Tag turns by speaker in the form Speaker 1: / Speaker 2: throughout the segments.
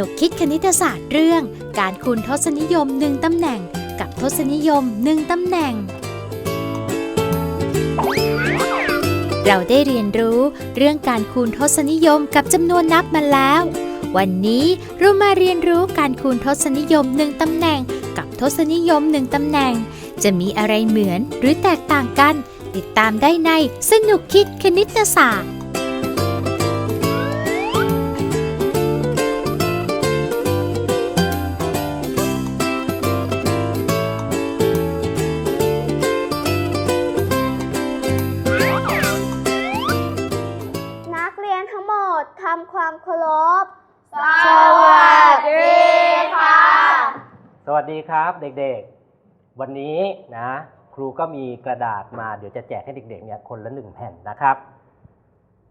Speaker 1: นุกคิดคณิตศาสตร์เรื่อง การคูณทศนิยมหนึ่งตำแหน่ง กับทศนิยมหนึ่งตำแหน่ง เราได้เรียนรู้เรื่องการคูณทศนิยมกับจำนวนนับมาแล้ว วันนี้เรามาเรียนรู้การคูณทศนิยมหนึ่งตำแหน่ง กับทศนิยมหนึ่งตำแหน่ง จะมีอะไรเหมือนหรือแตกต่างกัน ติดตามได้ในสนุกคิดคณิตศาสตร์
Speaker 2: ครับเด็กๆ วันนี้นะครูก็มีกระดาษมาเดี๋ยวจะแจกให้เด็กๆเนี่ยคนละหนึ่งแผ่นนะครับ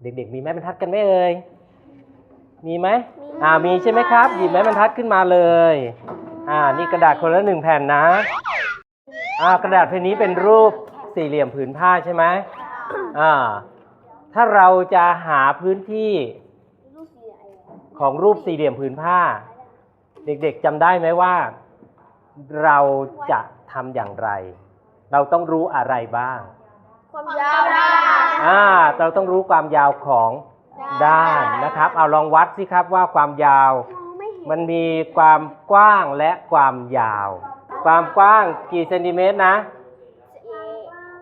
Speaker 2: เด็กๆ มีไม้บรรทัดกันไหมเอ่ยมีไหมอ่ามีใช่ไหมครับหยิบไม้บรรทัดขึ้นมาเลยอ่านี่กระดาษคนละหนึ่งแผ่นนะอ่ากระดาษแผ่นนี้เป็นรูปสี่เหลี่ยมผืนผ้าใช่ไหมอ่าถ้าเราจะหาพื้นที่ของรูปสี่เหลี่ยมผืนผ้า เด็กๆจำได้ไหมว่า เราจะทำอย่างไร เราต้องรู้อะไรบ้าง
Speaker 3: ความยาวได้
Speaker 2: อ่า เราต้องรู้ความยาวของด้านนะครับ เอาลองวัดสิครับว่าความยาว
Speaker 3: ไม่เห็น
Speaker 2: มันมีความกว้างและความยาว ความกว้างกี่เซนติเมตรนะ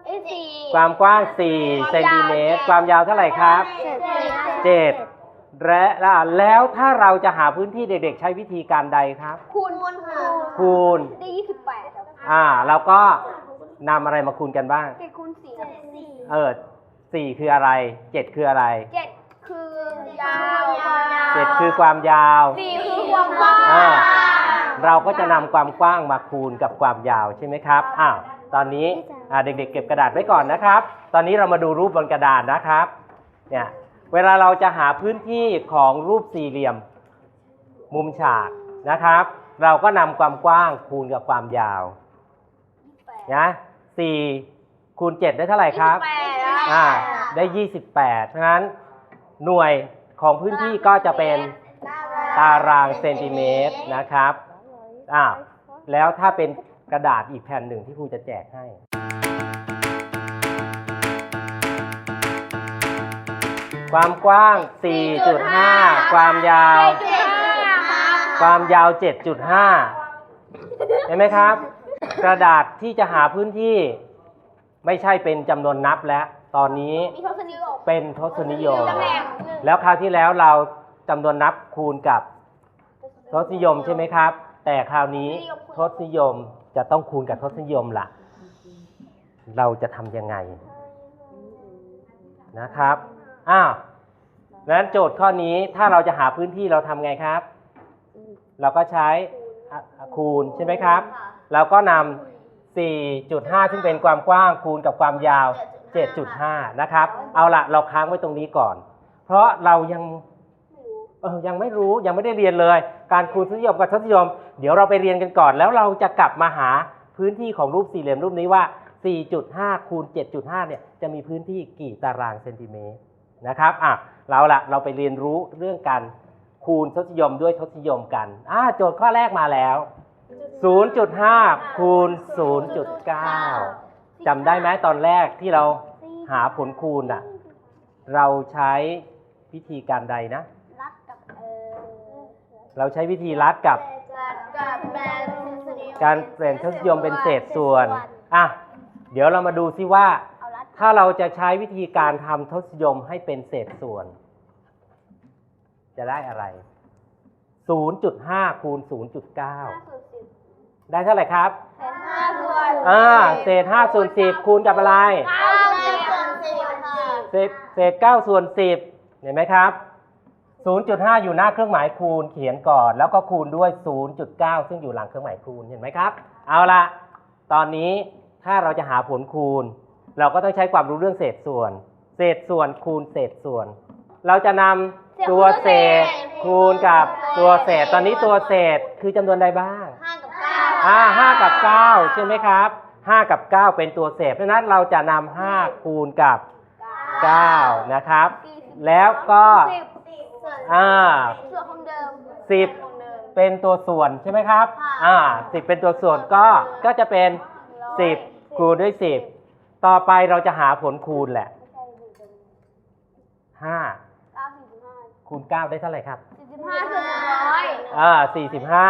Speaker 3: เอสี่
Speaker 2: ความกว้าง4เซนติเมตร ความยาวเท่าไหร่ครับ
Speaker 3: เจ็ด
Speaker 2: 7 และแล้วถ้าเราจะหาพื้นที่เด็กๆ ใช้วิธีการใดครับ
Speaker 3: คูณคูณคูณ
Speaker 2: คูณ
Speaker 3: ได้ยี่สิบแปด
Speaker 2: อ่าเราก็นำอะไรมาคูณกันบ้าง
Speaker 3: เจ็ดคูณสี่
Speaker 2: เออสี่คืออะไรเจ็ดคืออะไร
Speaker 3: เจ็ดคือยาว
Speaker 2: เจ็ดคือความยาว
Speaker 3: สี่คือความกว้าง
Speaker 2: อ่าเราก็จะนำความกว้างมาคูณกับความยาวใช่ไหมครับอ้าวตอนนี้อ่าเด็กๆเก็บกระดาษไว้ก่อนนะครับ ตอนนี้เรามาดูรูปบนกระดาษนะครับ เนี่ย เวลาเราจะหาพื้นที่ของรูปสี่เหลี่ยม มุมฉากนะครับ เราก็นำความกว้างคูณกับความยาวนะสี่คูณเจ็ดได้เท่าไหร่ครับ
Speaker 3: แปด
Speaker 2: อ่าได้28เพราะฉะนั้นหน่วยของพื้นที่ก็จะเป็นตารางเซนติเมตรนะครับอ่าแล้วถ้าเป็นกระดาษอีกแผ่นหนึ่งที่ครูจะแจกให้ ความกว้าง 4.5 ความยาว ความยาว 7.5 เห็นไหมครับ กระดาษที่จะหาพื้นที่ ไม่ใช่เป็นจำนวนนับแล้ว ตอนนี้
Speaker 3: มีทศนิยม
Speaker 2: เป็นทศนิยม
Speaker 3: ตำแหน่ง
Speaker 2: แล้วคราวที่แล้วเราจำนวนนับคูณกับทศนิยมใช่ไหมครับ แต่คราวนี้ทศนิยมจะต้องคูณกับทศนิยมล่ะ เราจะทำยังไงนะครับ อ้าวนั้นโจทย์ข้อนี้ถ้าเราจะหาพื้นที่เราทำไงครับ เราก็ใช้อะคูณใช่ไหมครับ เราก็นำ 4.5 ซึ่งเป็นความกว้างคูณกับความยาว 7.5 นะครับ เอาละเราค้างไว้ตรงนี้ก่อน เพราะเรายัง เออยังไม่รู้ยังไม่ได้เรียนเลย การคูณทศนิยมกับทศนิยม เดี๋ยวเราไปเรียนกันก่อน แล้วเราจะกลับมาหาพื้นที่ของรูปสี่เหลี่ยมรูปนี้ว่า 4.5 คูณ 7.5 เนี่ยจะมีพื้นที่กี่ตารางเซนติเมตร นะครับอะเราละเราไปเรียนรู้เรื่องการคูณทศนิยมด้วยทศนิยมกันอ่าโจทย์ข้อแรกมาแล้ว 0.5 คูณ 0.9จำได้ไหมตอนแรกที่เราหาผลคูณอะเราใช้วิธีการใดนะ
Speaker 3: รัดกับเออ
Speaker 2: เราใช้วิธีลัดกับ
Speaker 3: รัดกับแบนทศนิยม
Speaker 2: การเปลี่ยนทศนิยมเป็นเศษส่วน อะ เดี๋ยวเรามาดูซิว่า
Speaker 3: เอารัด
Speaker 2: ถ้าเราจะใช้วิธีการทำทศนิยมให้เป็นเศษส่วน จะได้อะไร 0.5คูณ0.9
Speaker 3: ห้าส่วนสิบ
Speaker 2: ได้เท่าไหร่ครับ
Speaker 3: เศษห้าส่วน
Speaker 2: อ่าเศษ5ส่วน10คูณกับอะไร
Speaker 3: เก้าส่วนสิบค่ะ
Speaker 2: เศษเศษ9ส่วน10 เห็นไหมครับ 0.5 อยู่หน้าเครื่องหมายคูณเขียนก่อน แล้วก็คูณด้วย 0.9 ซึ่งอยู่หลังเครื่องหมายคูณเห็นไหมครับ เอาละตอนนี้ถ้าเราจะหาผลคูณ เราก็ต้องใช้ความรู้เรื่องเศษส่วน เศษส่วนคูณเศษส่วน เราจะนำตัวเศษ คูณกับตัวเศษ ตอนนี้ตัวเศษคือจำนวนใดบ้าง
Speaker 3: ห้ากับเก้า
Speaker 2: อ่าห้ากับเก้าใช่ไหมครับห้ากับเก้าเป็นตัวเศษ เพราะฉะนั้นเราจะนำห้าคูณกับเก้านะครับ แล้วก็
Speaker 3: สิบ
Speaker 2: อ่า
Speaker 3: ส่วนของเดิม
Speaker 2: สิบ
Speaker 3: ของเดิม
Speaker 2: เป็นตัวส่วนใช่ไหมครับ
Speaker 3: ค่ะ
Speaker 2: อ่าสิบเป็นตัวส่วนก็ก็จะเป็นสิบคูณด้วยสิบ ต่อไปเราจะหาผลคูณแหละห้า
Speaker 3: เก้าสี่สิบห้า
Speaker 2: คูณเก้าได้เท่าไหร่ครับ
Speaker 3: สี่สิบห้าส่วนหนึ่งร้อย
Speaker 2: อ่าสี่สิบห้า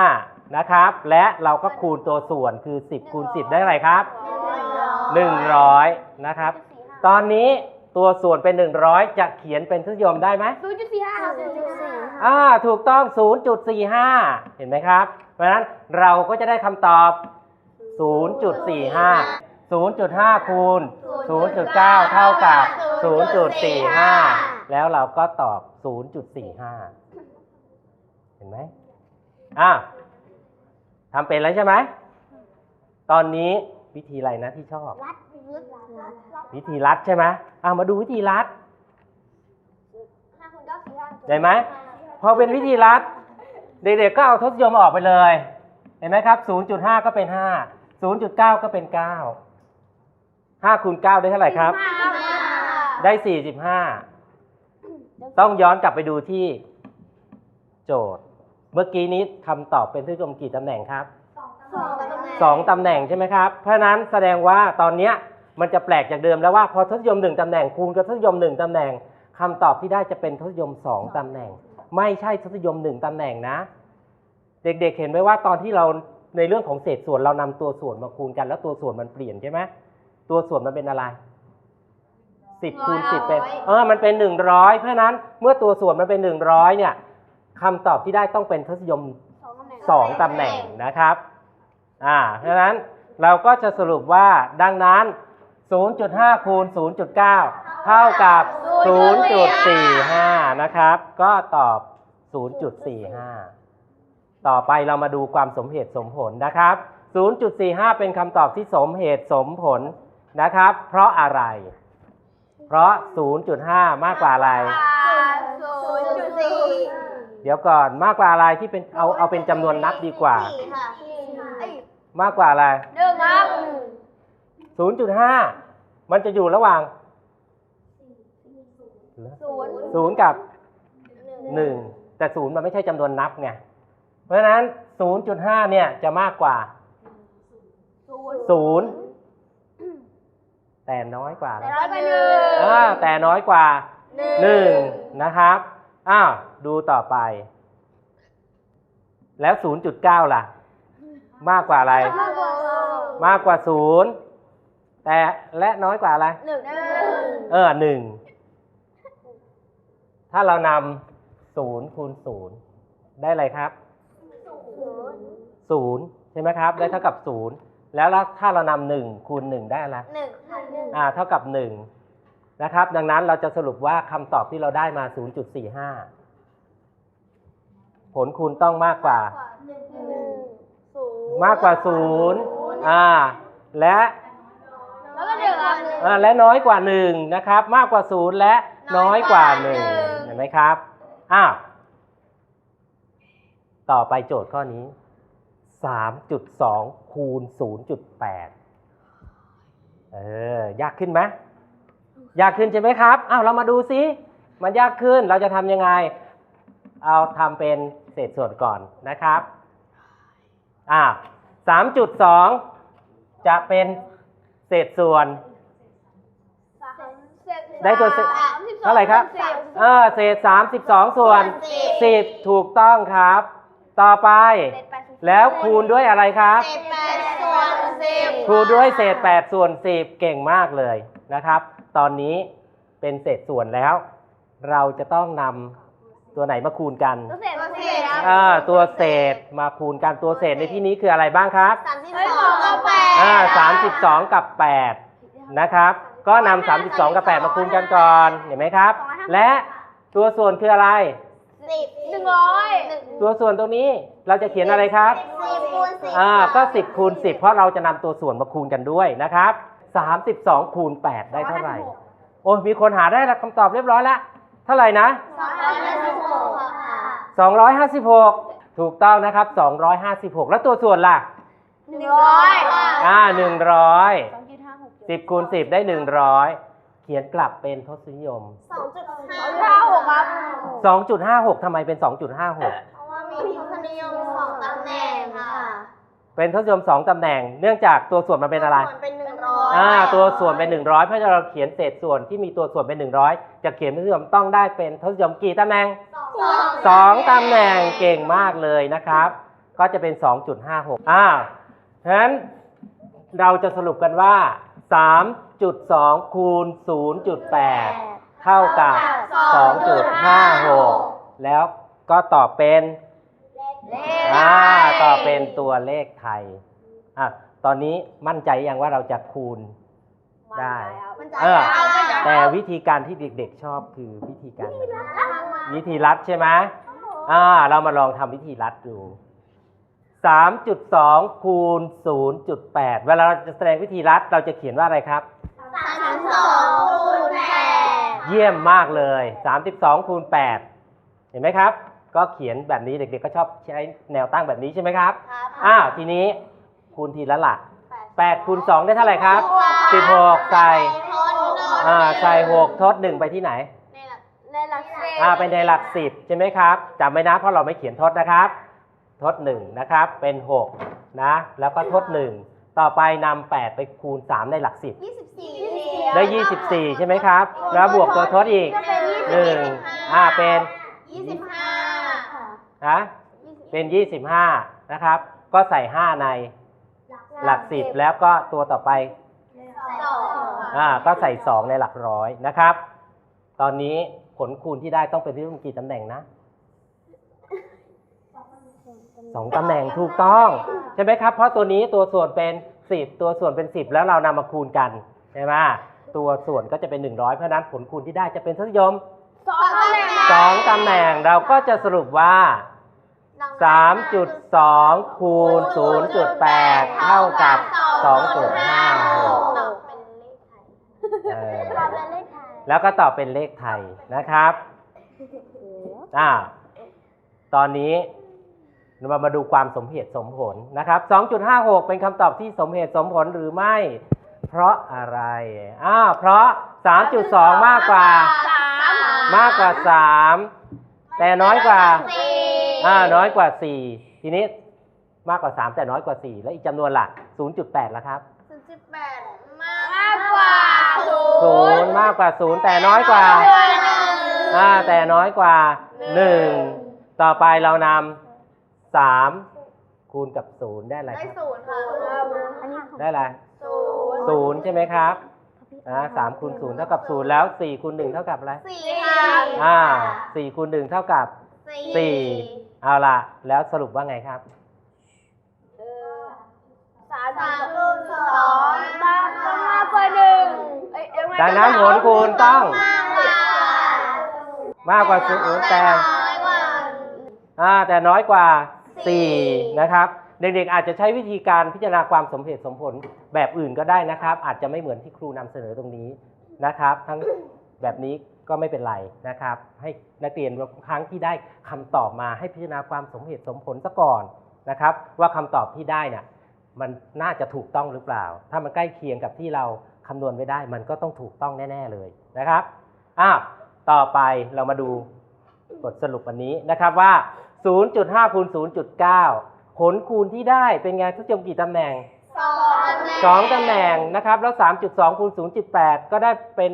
Speaker 2: นะครับ และเราก็คูณตัวส่วนคือสิบคูณสิบได้เท่าไหร่ครับหนึ่งร้อยนะครับ ตอนนี้ตัวส่วนเป็นหนึ่งร้อยจะเขียนเป็นทศนิยมได้ไหม
Speaker 3: ศูนย์จุดสี่ห้าศูนย์จุดสี่
Speaker 2: อ่าถูกต้อง0.45เห็นไหมครับ เพราะฉะนั้นเราก็จะได้คำตอบ0.45 0.5 คูณ 0.9 เท่ากับ 0.45 แล้วเราก็ตอบ 0.45 เห็นไหมอ่าทำเป็นแล้วใช่ไหม ตอนนี้วิธีอะไรนะที่ชอบ
Speaker 3: รัดลึกรัด
Speaker 2: วิธีรัดใช่ไหมอ่ามาดูวิธีรัด
Speaker 3: ห้าคูณเก้าสี่ห้า
Speaker 2: ได้ไหม พอเป็นวิธีรัด เด็กๆก็เอาทศนิยมออกไปเลย เห็นไหมครับ 0.5 ก็เป็น 5 0.9 ก็เป็น 9 5คูณ9ได้เท่าไหร่ครับ ได้ 45 ต้องย้อนกลับไปดูที่โจทย์ เมื่อกี้นี้คำตอบเป็นทศนิยมกี่ตำแหน่งครับ
Speaker 3: สองตำแหน่ง
Speaker 2: สองตำแหน่งใช่ไหมครับ เพราะฉะนั้นแสดงว่าตอนเนี้ยมันจะแปลกจากเดิมแล้วว่าพอทศนิยมหนึ่งตำแหน่งคูณกับทศนิยมหนึ่งตำแหน่งคำตอบที่ได้จะเป็นทศนิยมสองตำแหน่ง ไม่ใช่ทศนิยมหนึ่งตำแหน่งนะ เด็กๆเห็นไหมว่าตอนที่เราในเรื่องของเศษส่วนเรานำตัวส่วนมาคูณกัน แล้วตัวส่วนมันเปลี่ยนใช่ไหม ตัวส่วนมันเป็นอะไรสิบคูณสิบเป็นเออมันเป็นหนึ่งร้อยเพราะฉะนั้นเมื่อตัวส่วนมันเป็นหนึ่งร้อยเนี่ยคำตอบที่ได้ต้องเป็นทศนิยม
Speaker 3: สองตำแหน่ง
Speaker 2: สองตำแหน่งนะครับอ่าเพราะฉะนั้นเราก็จะสรุปว่าดังนั้น 0.5 คูณ 0.9 เท่ากับ 0.45 นะครับ ก็ตอบ 0.45 ต่อไปเรามาดูความสมเหตุสมผลนะครับ 0.45 เป็นคำตอบที่สมเหตุสมผล นะครับ เพราะอะไร เพราะ 0.5 มากกว่าอะไร
Speaker 3: ศูนย์จุดสี่
Speaker 2: เดี๋ยวก่อนมากกว่าอะไรที่เป็นเอาเอาเป็นจำนวนนับดีกว่า
Speaker 3: สี่ค่ะเอ้ย
Speaker 2: มากกว่าอะไร
Speaker 3: หนึ่งครับ
Speaker 2: 0.5 มันจะอยู่ระหว่าง
Speaker 3: ศูนย์
Speaker 2: 0 กับ 1 แต่ 0 มันไม่ใช่จำนวนนับไงเพราะฉะนั้น 0.5 เนี่ยจะมากกว่า
Speaker 3: ศูนย์
Speaker 2: 0 แต่น้อยกว่า
Speaker 3: แต่ร้อยไปหนึ่ง
Speaker 2: อ่าแต่น้อยกว่า
Speaker 3: หนึ่ง
Speaker 2: 1นะครับอ้าวดูต่อไป แล้ว 0.9 ล่ะ มากกว่าอะไร
Speaker 3: มากกว่า
Speaker 2: มากกว่า0แต่และน้อยกว่าอะไร
Speaker 3: หนึ่ง
Speaker 2: เออหนึ่งถ้าเรานำศูนย์คูณศูนย์ได้อะไรครับศูนย์ใช่ไหมครับ ได้เท่ากับศูนย์ แล้วถ้าเรานำหนึ่งคูณหนึ่งได้อะไร
Speaker 3: หนึ่งค่ะหนึ่ง
Speaker 2: อ่าเท่ากับหนึ่งนะครับ ดังนั้นเราจะสรุปว่าคำตอบที่เราได้มา 0.45 ผลคูณต้องมากกว่า
Speaker 3: หนึ่งศูนย์
Speaker 2: มากกว่าศูนย์อ่าและ
Speaker 3: แล้วก็หนึ่งครับ
Speaker 2: อ่าและน้อยกว่าหนึ่งนะครับ มากกว่าศูนย์และน้อยกว่าหนึ่งเห็นไหมครับอ้าวต่อไปโจทย์ข้อนี้ สามจุดสองคูณศูนย์จุดแปดเออ ยากขึ้นไหมยากขึ้นใช่ไหมครับ อ้าว เรามาดูซิ มันยากขึ้น เราจะทำยังไง เอาทำเป็นเศษส่วนก่อนนะครับ อ่าสามจุดสองจะเป็นเศษส่วน ได้ตัวเศษเท่าไหร่ครับ เออ เศษสามสิบสองส่วนสิบถูกต้องครับ ต่อไป แล้วคูณด้วยอะไรครับ
Speaker 3: สิบแปดส่วนสิบ
Speaker 2: คูณด้วยเศษแปดส่วนสิบเก่งมากเลยนะครับ ตอนนี้เป็นเศษส่วนแล้ว เราจะต้องนำตัวไหนมาคูณกัน
Speaker 3: ตัวเศษตัวเศษครับ
Speaker 2: อ่าตัวเศษมาคูณกันตัวเศษในที่นี้คืออะไรบ้างครับ
Speaker 3: สามสิบสองกับแปด
Speaker 2: อ่าสามสิบสองกับแปดนะครับ ก็นำสามสิบสองกับแปดมาคูณกันก่อน เห็นไหมครับ และตัวส่วนคืออะไร
Speaker 3: สิบหนึ่งร้อย
Speaker 2: ตัวส่วนตรงนี้เราจะเขียนอะไรครับ
Speaker 3: สิบคูณสิบ
Speaker 2: อ่า ก็สิบคูณสิบเพราะเราจะนำตัวส่วนมาคูณกันด้วยนะครับสามสิบสองคูณแปดได้เท่าไหร่ โอ้ยมีคนหาได้แล้วคำตอบเรียบร้อยแล้ว เท่าไหร่นะ
Speaker 3: สองร้อยห้าสิบหกค่ะ
Speaker 2: สองร้อยห้าสิบหกถูกต้องนะครับสองร้อยห้าสิบหกแล้วตัวส่วนล่ะ
Speaker 3: หนึ่งร้อย
Speaker 2: อ่าหนึ่งร้อย
Speaker 3: สองจุดห้าหก
Speaker 2: สิบคูณสิบได้หนึ่งร้อยเขียนกลับเป็นทศนิยม
Speaker 3: สองจุดห้าหกครับ
Speaker 2: 2.56ทำไมเป็น 2.56
Speaker 4: เพราะว่ามีทศนิยมสองตำแหน่งค่ะ
Speaker 2: เป็นทศนิยม 2ตำแหน่ง เนื่องจากตัวส่วนมันเป็นอะไร
Speaker 4: ส่วนเป็นหนึ่งร้อย
Speaker 2: อ่าตัวส่วนเป็น 100 เพราะฉะนั้นเราเขียนเศษส่วนที่มีตัวส่วนเป็น 100 จะเขียนเป็นทศนิยมต้องได้เป็นทศนิยมกี่ตำแหน่ง สองตำแหน่งเก่งมากเลยนะครับ ก็จะเป็น 2.56อ่าฉะนั้นเราจะสรุปกันว่า 3.2คูณ 0.8 เท่ากับ 2.56 แล้วก็ตอบเป็นอ่าตอบเป็นตัวเลขไทยอะตอนนี้มั่นใจยังว่าเราจะคูณได้
Speaker 4: มันจะ
Speaker 2: เออ
Speaker 4: ยาว
Speaker 2: แต่วิธีการที่เด็กๆชอบคือวิธีการไหนวิธีรัดใช่ไหมอ่าเรามาลองทำวิธีรัดดู 3.2 คูณ 0.8 เวลาเราจะแสดงวิธีรัดเราจะเขียนว่าอะไรครับ
Speaker 4: สามสิบสองคูณแปด
Speaker 2: เยี่ยมมากเลย 32คูณ8เห็นไหมครับ ก็เขียนแบบนี้เด็กๆก็ชอบใช้แนวตั้งแบบนี้ใช่ไหมครับ อ้าวทีนี้คูณทีละหลัก8คูณ2ได้เท่าไหร่ครับ 16 ใส่อ่าใส่ 6 ทด 1 ไปที่ไหน
Speaker 4: ในหลักเศษ
Speaker 2: อ่าเป็นในหลักสิบใช่ไหมครับจำไว้นะเพราะเราไม่เขียนทดนะครับ ทดหนึ่งนะครับเป็นหกนะแล้วก็ทดหนึ่งต่อไปนำแปดไปคูณสามในหลักสิบ
Speaker 4: ยี่สิบสี่
Speaker 2: ได้ยี่สิบสี่ใช่ไหมครับ แล้วบวกตัวทดอีก
Speaker 4: ก็เป็นยี่
Speaker 2: หนึ่งอ่าเป็น
Speaker 4: ยี่สิบห้า
Speaker 2: นะเป็นยี่สิบห้านะครับ ก็ใส่ห้าในหลักสิบแล้วก็ตัวต่อไป
Speaker 4: สอง
Speaker 2: อ่าก็ใส่สองในหลักร้อยนะครับ ตอนนี้ผลคูณที่ได้ต้องเป็นที่รุ่นกี่ตำแหน่งนะ สองตำแหน่งถูกต้อง ใช่ไหมครับ เพราะตัวนี้ตัวส่วนเป็นสิบตัวส่วนเป็นสิบแล้วเรานำมาคูณกันใช่ไหมตัวส่วนก็จะเป็นหนึ่งร้อยเพราะฉะนั้นผลคูณที่ได้จะเป็นทศนิยม
Speaker 4: สองตำแหน่ง
Speaker 2: สองตำแหน่งเราก็จะสรุปว่า3.2คูณ0.8เท่ากับ2.56เออ
Speaker 3: ตอบเป็นเลขไทย
Speaker 2: แล้วก็ตอบเป็นเลขไทยนะครับอ่าตอนนี้ เรามาดูความสมเหตุสมผลนะครับ 2.56 เป็นคำตอบที่สมเหตุสมผลหรือไม่ เพราะอะไร อ้าว เพราะ 3.2 มากกว่า มากกว่า 3 แต่น้อยกว่า
Speaker 4: สี่
Speaker 2: อ่า น้อยกว่า 4 ทีนี้มากกว่า 3 แต่น้อยกว่า 4 แล้วอีกจำนวนล่ะ0.8ละครับ
Speaker 4: ศูนย์จุดแปดมากกว่าศู
Speaker 2: ศูนย์มากกว่า 0 แต่น้อยกว่าอ่า แต่น้อยกว่า 1 ต่อไปเรานำ 3คูณกับ0ได้อะไร
Speaker 4: ได้
Speaker 2: ครับ
Speaker 4: ศูนย์ค่ะ
Speaker 3: อันนี้ของ
Speaker 2: ได้อะไร
Speaker 4: ศูนย์
Speaker 2: ศูนย์ใช่ไหมครับอ่าสามคูณศูนย์เท่ากับศูนย์แล้วสี่คูณหนึ่งเท่ากับอะไร
Speaker 4: สี่ค่ะ
Speaker 2: อ่าสี่คูณหนึ่งเท่ากับสี่เอาละแล้วสรุปว่าไงครับ
Speaker 4: สามคูณสองมากต้องมากกว่าหนึ่งเอ้ยเอ้ยไม่
Speaker 2: ดังนั้นผลคูณต้อง
Speaker 4: มากกว่า
Speaker 2: มากกว่าศูนย์แต่
Speaker 4: น้อยกว่า
Speaker 2: อ่าแต่น้อยกว่า
Speaker 4: สี่
Speaker 2: 4 นะครับ เด็กๆอาจจะใช้วิธีการพิจารณาความสมเหตุสมผลแบบอื่นก็ได้นะครับ อาจจะไม่เหมือนที่ครูนำเสนอตรงนี้นะครับ ทั้งแบบนี้ก็ไม่เป็นไรนะครับ ให้นักเรียนครั้งที่ได้คำตอบมาให้พิจารณาความสมเหตุสมผลซะก่อนนะครับ ว่าคำตอบที่ได้น่ะมันน่าจะถูกต้องหรือเปล่า ถ้ามันใกล้เคียงกับที่เราคำนวณไว้ได้ มันก็ต้องถูกต้องแน่ ๆเลยนะครับ อ้าว ต่อไปเรามาดูบทสรุปวันนี้นะครับว่า 0.5คูณ0.9 ผลคูณที่ได้เป็นไงทุกจมกี่ตำแหน่ง
Speaker 4: สองตำแหน่ง
Speaker 2: 2 ตำแหน่งนะครับ แล้ว 3.2คูณ0.8 ก็ได้เป็น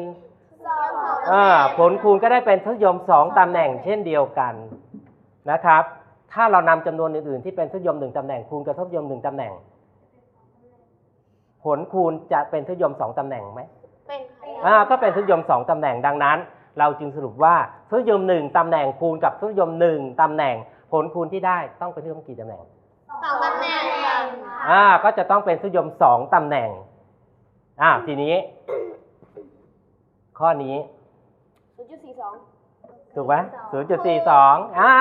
Speaker 4: สองสอง
Speaker 2: เอ่อผลคูณก็ได้เป็นทศนิยม2ตำแหน่งเช่นเดียวกันนะครับ ถ้าเรานำจำนวนอื่นๆที่เป็นทศนิยม1ตำแหน่งคูณกับทศนิยม1ตำแหน่ง ผลคูณจะเป็นทศนิยม2ตำแหน่งไหม
Speaker 4: เป็นใคร
Speaker 2: อ่าก็เป็นทศนิยม2ตำแหน่งดังนั้น เราจึงสรุปว่าทศนิยม 1ตำแหน่งคูณกับทศนิยม 1ตำแหน่ง ผลคูณที่ได้ต้องเป็นทศนิยมกี่ตำแหน่ง
Speaker 4: สองตำแหน่ง
Speaker 2: อ่าก็จะต้องเป็นทศนิยม2ตำแหน่งอ่าทีนี้ ข้อนี้
Speaker 4: ศูนย์จุดสี่สอง
Speaker 2: ถูกไหม0.42อ่า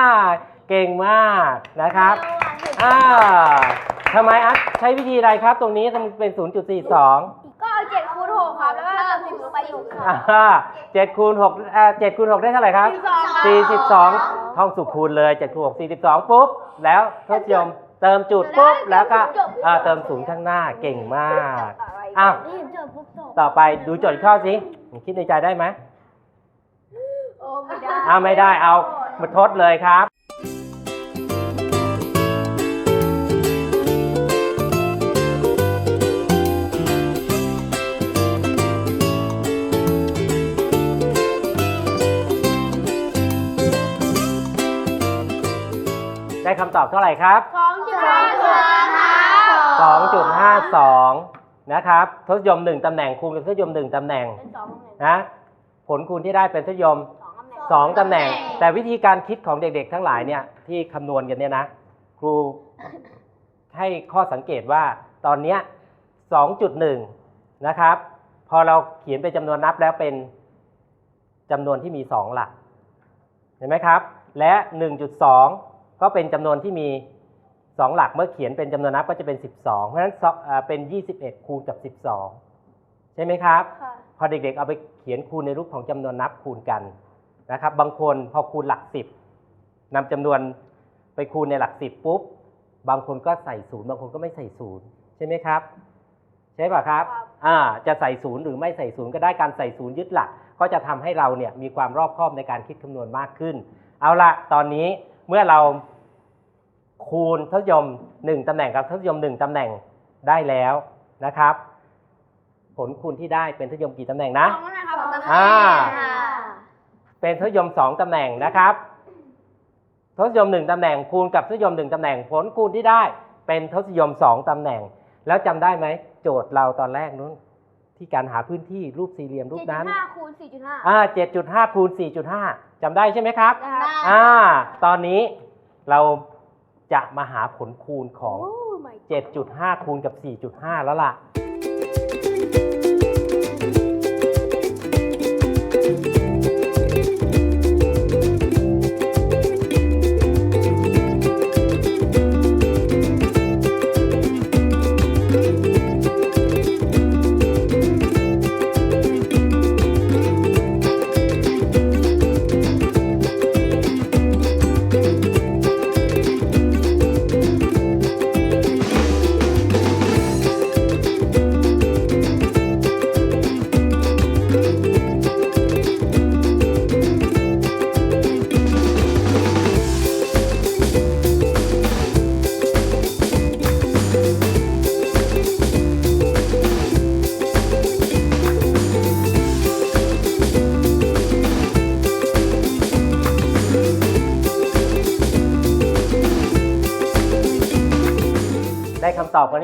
Speaker 2: เก่งมากนะครับอ่าทำไมอัดใช้วิธีอะไรครับ ตรงนี้ทำเป็น 0.42
Speaker 4: ก็เอาเจ็ดคูณหกครับ แล้วก็ตัดสิบลงไปอีกค่ะ
Speaker 2: อ่าเจ็ดคูณหกอ่าเจ็ดคูณหกได้เท่าไหร่ครับสี่สิบสอง ท่องสุขคูณเลยเจ็ดคูณหกสี่สิบสองปุ๊บ แล้วทศยมเติมจุดปุ๊บ แล้วก็อ่าเติมศูนย์ข้างหน้าเก่งมาก อ้าว
Speaker 3: นี่เจอปุ๊บจบ
Speaker 2: ต่อไปดูโจทย์อีกข้อสิคิดในใจได้ไหม
Speaker 4: โอ้ไม่ได้
Speaker 2: อ้าวไม่ได้เอามาทดเลยครับ ได้คำตอบเท่าไหร่ครับ
Speaker 4: สองจุดห้าสองครับ
Speaker 2: 2.52 นะครับทศนิยม 1ตำแหน่งคูณกับทศนิยม 1ตำแหน่ง
Speaker 4: เป็นสองตำแหน่ง
Speaker 2: นะผลคูณที่ได้เป็นทศนิยม
Speaker 4: สองตำแหน่ง
Speaker 2: 2ตำแหน่ง แต่วิธีการคิดของเด็กๆ ทั้งหลายเนี่ยที่คำนวณกันเนี่ยนะ ครูให้ข้อสังเกตว่าตอนเนี้ย2.1 นะครับ พอเราเขียนเป็นจำนวนนับแล้วเป็นจำนวนที่มี 2 หลัก เห็นไหมครับ และ 1.2 ก็เป็นจำนวนที่มี 2 หลักเมื่อเขียนเป็นจำนวนนับก็จะเป็น 12 เพราะฉะนั้นสองอ่าเป็น 21 คูณกับ 12 ใช่ไหมครับ
Speaker 3: ค่ะ
Speaker 2: พอเด็กๆเอาไปเขียนคูณในรูปของจำนวนนับคูณกันนะครับ บางคนพอคูณหลักสิบนำจำนวนไปคูณในหลักสิบปุ๊บ บางคนก็ใส่ศูนย์บางคนก็ไม่ใส่ศูนย์ใช่ไหมครับ ใช่ป่ะครับอ่าจะใส่ศูนย์หรือไม่ใส่ศูนย์ก็ได้การใส่ศูนย์ยึดหลัก ก็จะทำให้เราเนี่ยมีความรอบคอบในการคิดคำนวณมากขึ้น เอาละตอนนี้เมื่อเรา คูณทศนิยมหนึ่งตำแหน่งกับทศนิยมหนึ่งตำแหน่งได้แล้วนะครับ ผลคูณที่ได้เป็นทศนิยมกี่ตำแหน่งนะ
Speaker 4: สองตำแหน่งครับ
Speaker 2: อ่า
Speaker 3: ค่ะ
Speaker 2: เป็นทศนิยมสองตำแหน่งนะครับทศนิยมหนึ่งตำแหน่งคูณกับทศนิยมหนึ่งตำแหน่ง ผลคูณที่ได้เป็นทศนิยมสองตำแหน่ง แล้วจำได้ไหมโจทย์เราตอนแรกนู้น ที่การหาพื้นที่รูปสี่เหลี่ยมรูปนั้น
Speaker 4: เจ็ดจุดห้าคูณสี่จุดห้า
Speaker 2: อ่าเจ็ดจุดห้าคูณสี่จุดห้าจำได้ใช่ไหมครับ
Speaker 4: ได้
Speaker 2: อ่า ตอนนี้เรา จะมาหาผลคูณของ
Speaker 4: โอ้ my
Speaker 2: 7.5 คูณกับ 4.5 แล้วล่ะ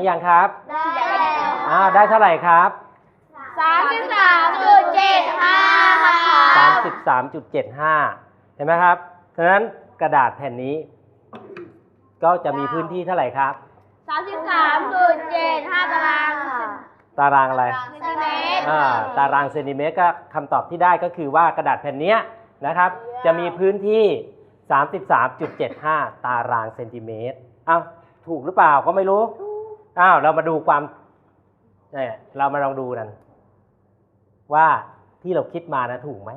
Speaker 2: หรือยังครับ
Speaker 3: ได้แล้ว
Speaker 2: อ้าวได้เท่าไหร่ครับ
Speaker 4: สามสิบสามจุดเจ็ดห้าค่ะ
Speaker 2: 33.75 เห็นไหมครับฉะนั้นกระดาษแผ่นนี้ ก็จะมีพื้นที่เท่าไหร่ครับ
Speaker 4: สามสิบสามจุดเจ็ดห้าตาราง
Speaker 2: ตารางอะไร
Speaker 4: เซนติเมตร
Speaker 2: อ่า ตารางเซนติเมตรก็คำตอบที่ได้ก็คือว่ากระดาษแผ่นเนี้ยนะครับ จะมีพื้นที่ 33.75 ตารางเซนติเมตรอ้าวถูกหรือเปล่าก็ไม่รู้ อ้าวเรามาดูความเนี่ยเรามาลองดูกันว่าที่เราคิดมานะถูกไหม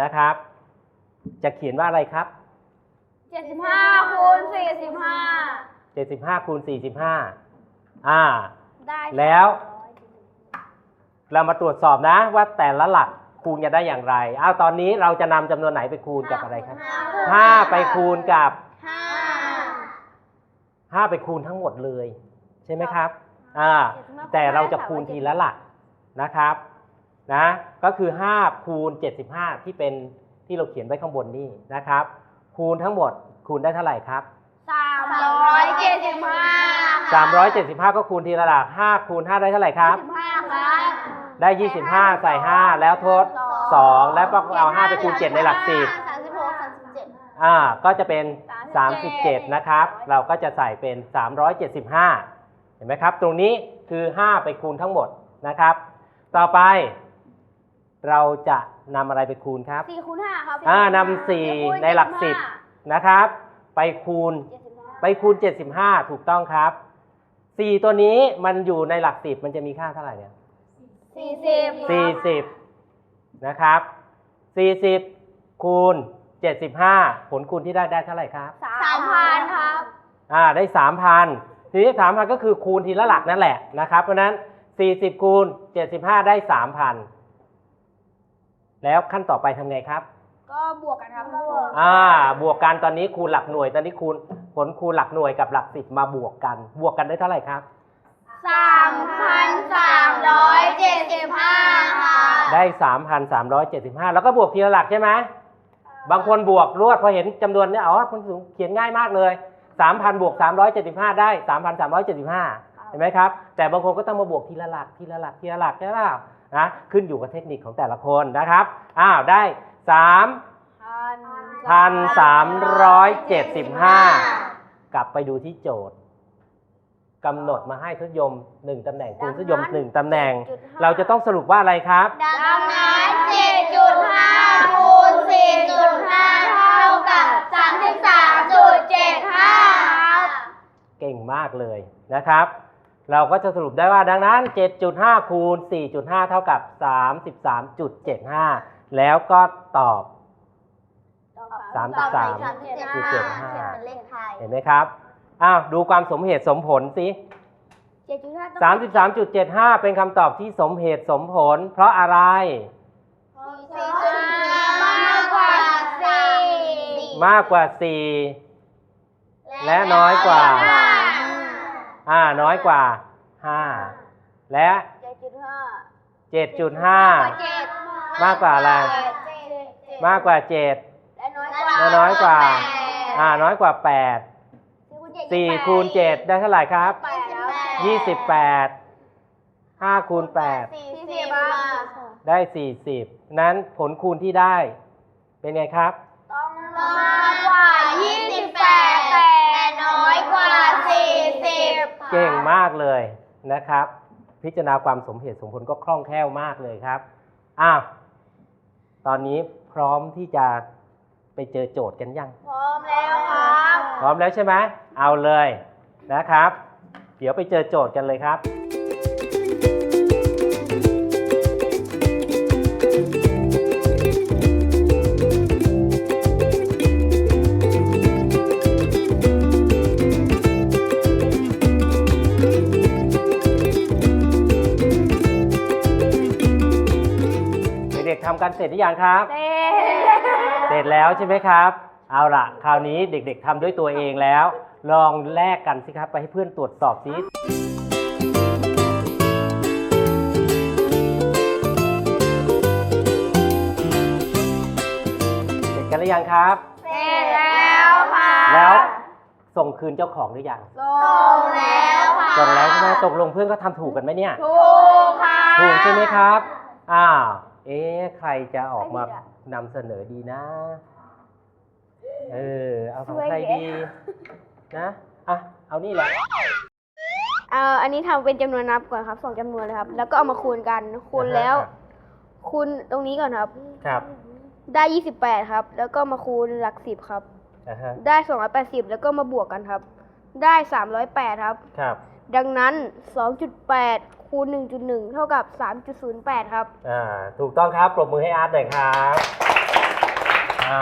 Speaker 2: นะครับ จะเขียนว่าอะไรครับ
Speaker 4: เจ็ดสิบห้าคูณสี่สิบห้า
Speaker 2: 75คูณ45อ่า
Speaker 4: ได้
Speaker 2: แล้ว เรามาตรวจสอบนะว่าแต่ละหลักคูณจะได้อย่างไร อ้าวตอนนี้เราจะนำจำนวนไหนไปคูณกับอะไรครับห้าไปคูณกับ
Speaker 4: ห้า
Speaker 2: ห้าไปคูณทั้งหมดเลย ใช่ไหมครับอ่าแต่เราจะคูณทีละหลักนะครับนะก็คือ 5 คูณ 75 ที่เป็นที่เราเขียนไว้ข้างบนนี่นะครับ คูณทั้งหมดคูณได้เท่าไหร่ครับ
Speaker 4: สามร้อยเจ็ดสิบห้า
Speaker 2: 375 ก็คูณทีละหลัก5คูณ 5 ได้เท่าไหร่ครับ
Speaker 4: สิบห้าครับ
Speaker 2: ได้ 25 ใส่ 5 แล้วทด 2 แล้วก็เอา 5 ไปคูณ 7 ในหลัก 10
Speaker 3: สามสิบหกสามสิบเจ็ด
Speaker 2: อ่าก็จะเป็น 37 นะครับ เราก็จะใส่เป็น 375 เห็นไหมครับ ตรงนี้คือ 5 ไปคูณทั้งหมดนะครับ ต่อไป เราจะนำอะไรไปคูณครับ
Speaker 4: สี่คูณห้าครับ
Speaker 2: อ่านำสี่ในหลักสิบนะครับ ไปคูณไปคูณ 75 ถูกต้องครับ 4 ตัวนี้มันอยู่ในหลัก10มันจะมีค่าเท่าไหร่เนี่ย
Speaker 4: สี่สิบ
Speaker 2: สี่สิบนะครับสี่สิบคูณเจ็ดสิบห้าผลคูณที่ได้ได้เท่าไหร่ครับ
Speaker 4: สามพันครับ
Speaker 2: อ่าได้สามพัน ทีนี้สามพันก็คือคูณทีละหลักนั่นแหละนะครับ เพราะฉะนั้นสี่สิบคูณเจ็ดสิบห้าได้สามพันแล้วขั้นต่อไปทำไงครับ
Speaker 4: ก็บวกกันครับ
Speaker 2: อ่า บวกกันตอนนี้คูณหลักหน่วย ตอนนี้คูณผลคูณหลักหน่วยกับหลักสิบมาบวกกัน บวกกันได้เท่าไหร่ครับ
Speaker 4: สามพันสามร้อยเจ็ดสิบห้าค่ะ
Speaker 2: ได้สามพันสามร้อยเจ็ดสิบห้าแล้วก็บวกทีละหลักใช่ไหมบางคนบวกรวดพอเห็นจำนวนเนี่ยอ๋อมันสูงเขียนง่ายมากเลย 3,000บวก375 ได้ 3,375 เห็นไหมครับ แต่บางคนก็ต้องมาบวกทีละหลักทีละหลักทีละหลักใช่ป่ะนะขึ้นอยู่กับเทคนิคของแต่ละคนนะครับอ้าวได้ 3,375 กลับไปดูที่โจทย์กำหนดมาให้ทุยมหนึ่งตำแหน่งคูณทุยมหนึ่งตำแหน่ง เราจะต้องสรุปว่าอะไรครับ
Speaker 4: ดังนั้น4.5คูณ4.5 เท่ากับ 33 เจ็ดห้าครับ
Speaker 2: เก่งมากเลยนะครับ เราก็จะสรุปได้ว่าดังนั้น 7.5 คูณ 4.5 เท่ากับ 33.75 แล้วก็ตอบ33.75
Speaker 4: เลขไทย
Speaker 2: เห็นไหมครับ อ้าวดูความสมเหตุสมผลสิ
Speaker 4: เจ็ดจุดห้า
Speaker 2: 33.75 เป็นคำตอบที่สมเหตุสมผล เพราะอะไร
Speaker 4: สี่จุดห้ามากกว่าสี่
Speaker 2: มากกว่า4และน้อยกว่าอ่าน้อยกว่า5และ
Speaker 4: เจ็ดจุดห้า
Speaker 2: 7.5มากกว่าอะไรมากกว่า7
Speaker 4: และน้อยกว่า
Speaker 2: และน้อยกว่าอ่าน้อยกว่า8 4คูณ7ได้เท่าไหร่ครับ28 5คูณ8
Speaker 4: สี่สิบ
Speaker 2: ได้40นั้นผลคูณที่ได้เป็นไงครับ
Speaker 4: ต้อง มากกว่ายี่สิบแปดแต่น้อยกว่าสี่สิบ
Speaker 2: เก่งมากเลยนะครับ พิจารณาความสมเหตุสมผลก็คล่องแคล่วมากเลยครับอ้าวตอนนี้พร้อมที่จะไปเจอโจทย์กันยัง
Speaker 4: พร้อมแล้วครับ
Speaker 2: พร้อมแล้วใช่ไหมเอาเลยนะครับ เดี๋ยวไปเจอโจทย์กันเลยครับ ทำกันเสร็จหรือยังครับเสร็จแล้วใช่ไหมครับ เอาล่ะ คราวนี้เด็กๆทำด้วยตัวเองแล้ว ลองแลกกันสิครับไปให้เพื่อนตรวจสอบสิเสร็จกันหรือยังครับ
Speaker 4: เสร็จแล้วค่ะ
Speaker 2: แล้วส่งคืนเจ้าของหรือยัง
Speaker 4: ส่งแล้วค่ะ
Speaker 2: ส่งแล้วใช่ไหมตกลงเพื่อนก็ทำถูกกันไหมเนี่ย
Speaker 4: ถูกค่ะ
Speaker 2: ถูกใช่ไหมครับ อ้าว เอ๊ะใครจะออกมานำเสนอดีนะ เออ เอาของใครดี นะ อะ เอานี่แหละ
Speaker 5: เอ่ออันนี้ทำเป็นจำนวนนับก่อนครับสองจำนวนเลยครับ แล้วก็เอามาคูณกัน คูณแล้วคูณตรงนี้ก่อนครับ
Speaker 2: ครับ
Speaker 5: ได้ 28 ครับ แล้วก็มาคูณหลักสิบครับ
Speaker 2: อ่าฮะ
Speaker 5: ได้ 280 แล้วก็มาบวกกันครับ ได้ 308 ครับ
Speaker 2: ครับ
Speaker 5: ดังนั้น 2.8 คูณ 1.1 เท่ากับ 3.08 ครับ
Speaker 2: อ่า ถูกต้องครับปรบมือให้อาร์ตหน่อยครับอ่า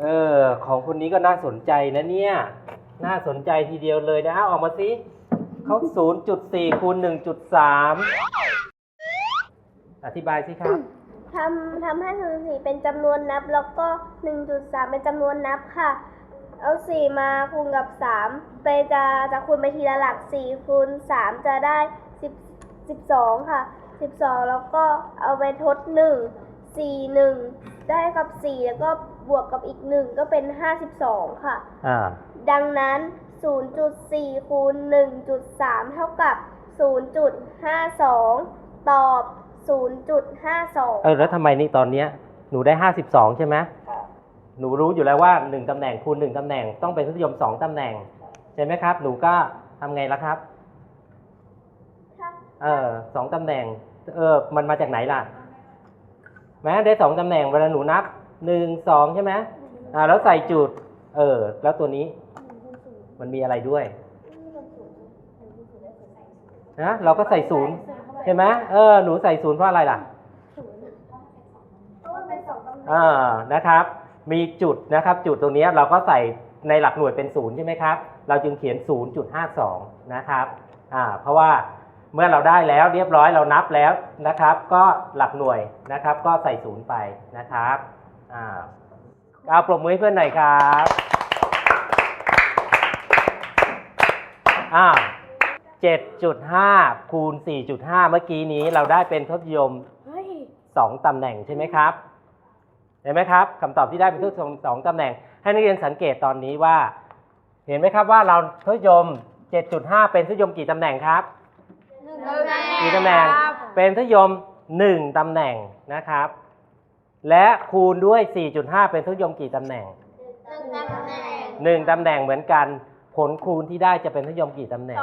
Speaker 2: เออ ของคนนี้ก็น่าสนใจนะเนี่ย น่าสนใจทีเดียวเลยนะเอาออกมาสิเขา 0.4คูณ1.3 อธิบายสิครับ
Speaker 3: ทำทำให้ศูนย์สี่เป็นจำนวนนับ แล้วก็หนึ่งจุดสามเป็นจำนวนนับค่ะ เอาสี่มาคูณกับสามไปจะจะคูณไปทีละหลักสี่คูณสามจะได้สิบสิบสองค่ะสิบสองแล้วก็เอาไปทดหนึ่งสี่หนึ่งได้กับสี่แล้วก็บวกกับอีกหนึ่งก็เป็นห้าสิบสองค่ะ
Speaker 2: อ่า
Speaker 3: ดังนั้น0.4คูณ1.3เท่ากับ0.52ตอบ0.52
Speaker 2: เออแล้วทำไมนี่ตอนเนี้ยหนูได้52ใช่ไหม หนูรู้อยู่แล้วว่า1ตำแหน่งคูณ1ตำแหน่งต้องเป็นทศนิยม2ตำแหน่งใช่ไหมครับ หนูก็ทำไงล่ะครับเออสองตำแหน่ง เออ มันมาจากไหนล่ะแม้ได้สองตำแหน่งเวลาหนูนับหนึ่งสองใช่ไหมอ่า แล้วใส่จุด เออ แล้วตัวนี้ มันมีอะไรด้วยนะเราก็ใส่ศูนย์ใช่ไหมเออ หนูใส่ศูนย์เพราะอะไรล่ะอ่านะครับ มีจุดนะครับจุดตรงเนี้ยเราก็ใส่ในหลักหน่วยเป็นศูนย์ใช่ไหมครับ เราจึงเขียน 0.52 นะครับอ่าเพราะว่าเมื่อเราได้แล้วเรียบร้อยเรานับแล้วนะครับ ก็หลักหน่วยนะครับ ก็ใส่ศูนย์ไปนะครับอ่าเอาปรบมือให้เพื่อนหน่อยครับอ่า7.5คูณ4.5 เมื่อกี้นี้เราได้เป็นทศนิยม2ตำแหน่งใช่ไหมครับ เห็นไหมครับคำตอบที่ได้เป็นทศนิยม2ตำแหน่ง ให้นักเรียนสังเกตตอนนี้ว่า เห็นไหมครับว่าเราทศนิยม 7.5 เป็นทศนิยมกี่ตำแหน่งครับกี่ตำแหน่งเป็นทศนิยม 1ตำแหน่งนะครับ และคูณด้วย 4.5 เป็นทศนิยมกี่ตำแหน่ง1ตำแหน่งเหมือนกัน ผลคูณที่ได้จะเป็นทศนิยมกี่ตำแหน่ง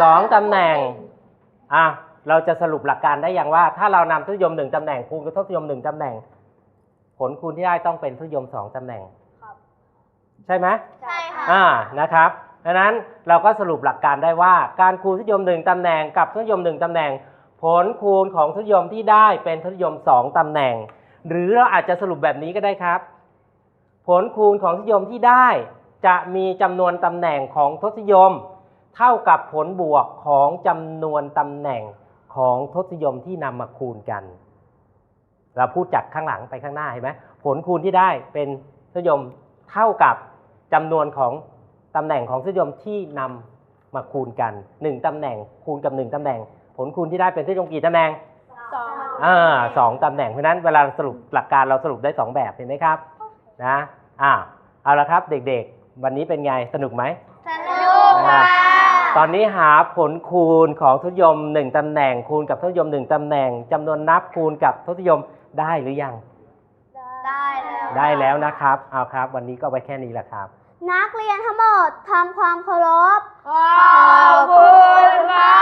Speaker 2: สองตำแหน่งอะ เราจะสรุปหลักการได้อย่างว่า ถ้าเรานำทศนิยมหนึ่งตำแหน่งคูณกับทศนิยมหนึ่งตำแหน่ง ผลคูณที่ได้ต้องเป็นทศนิยมสองตำแหน่งใช่ไหม
Speaker 4: ใช่ค่ะ
Speaker 2: อ่านะครับดังนั้นเราก็สรุปหลักการได้ว่า การคูณทศนิยมหนึ่งตำแหน่งกับทศนิยมหนึ่งตำแหน่ง ผลคูณของทศนิยมที่ได้เป็นทศนิยมสองตำแหน่ง หรือเราอาจจะสรุปแบบนี้ก็ได้ครับ ผลคูณของทศนิยมที่ได้ จะมีจำนวนตำแหน่งของทศนิยม เท่ากับผลบวกของจำนวนตำแหน่ง ของทศนิยมที่นำมาคูณกัน เราพูดจากข้างหลังไปข้างหน้าเห็นไหมผลคูณที่ได้เป็นทศนิยมเท่ากับจำนวนของตำแหน่งของทศนิยมที่นำมาคูณกันหนึ่งตำแหน่งคูณกับหนึ่งตำแหน่ง ผลคูณที่ได้เป็นทศนิยมกี่ตำแหน่ง
Speaker 5: สอง
Speaker 2: อ่าสองตำแหน่งเพราะฉะนั้นเวลาสรุปหลักการเราสรุปได้สองแบบเห็นไหมครับนะอ่าเอาละครับเด็กๆ วันนี้เป็นไงสนุกไหม
Speaker 4: สนุกค่ะ
Speaker 2: ตอนนี้หาผลคูณของทศนิยมหนึ่งตำแหน่งคูณกับทศนิยมหนึ่งตำแหน่งจำนวนนับคูณกับทศนิยมได้หรือยัง
Speaker 4: ได้แล้ว
Speaker 2: ได้แล้วนะครับเอาครับ วันนี้ก็ไว้แค่นี้แหละครับ
Speaker 3: นักเรียนทั้งหมดทำความเคารพ
Speaker 4: ขอบคุณค่ะ